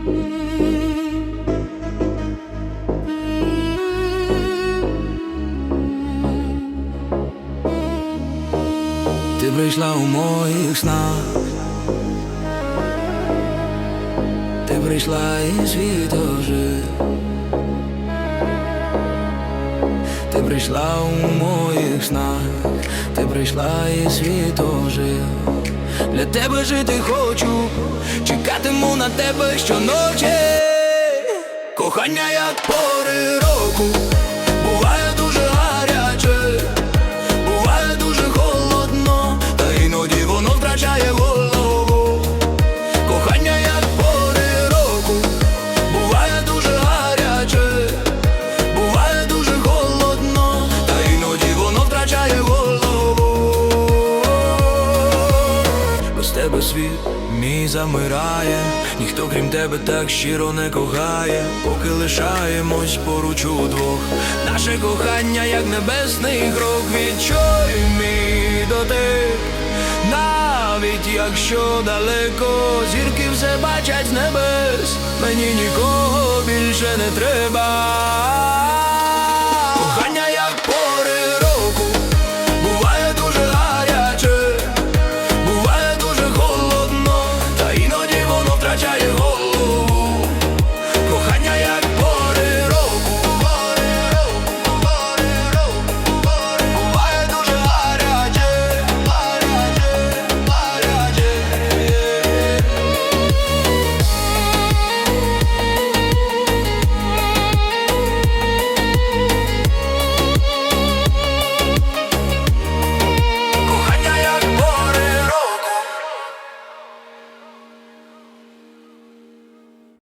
Ти прийшла у моїх снах, ти прийшла і світ ожив. Ти прийшла у моїх снах, ти прийшла і світ ожив. Для тебе жити хочу, чекатиму на тебе щоночі. Кохання як пори року, тебе світ мій замирає, ніхто крім тебе так щиро не кохає, поки лишаємось поруч удвох. Наше кохання, як небесний крок, відчуй мій дотик. Навіть якщо далеко зірки все бачать з небес, мені нікого більше не треба.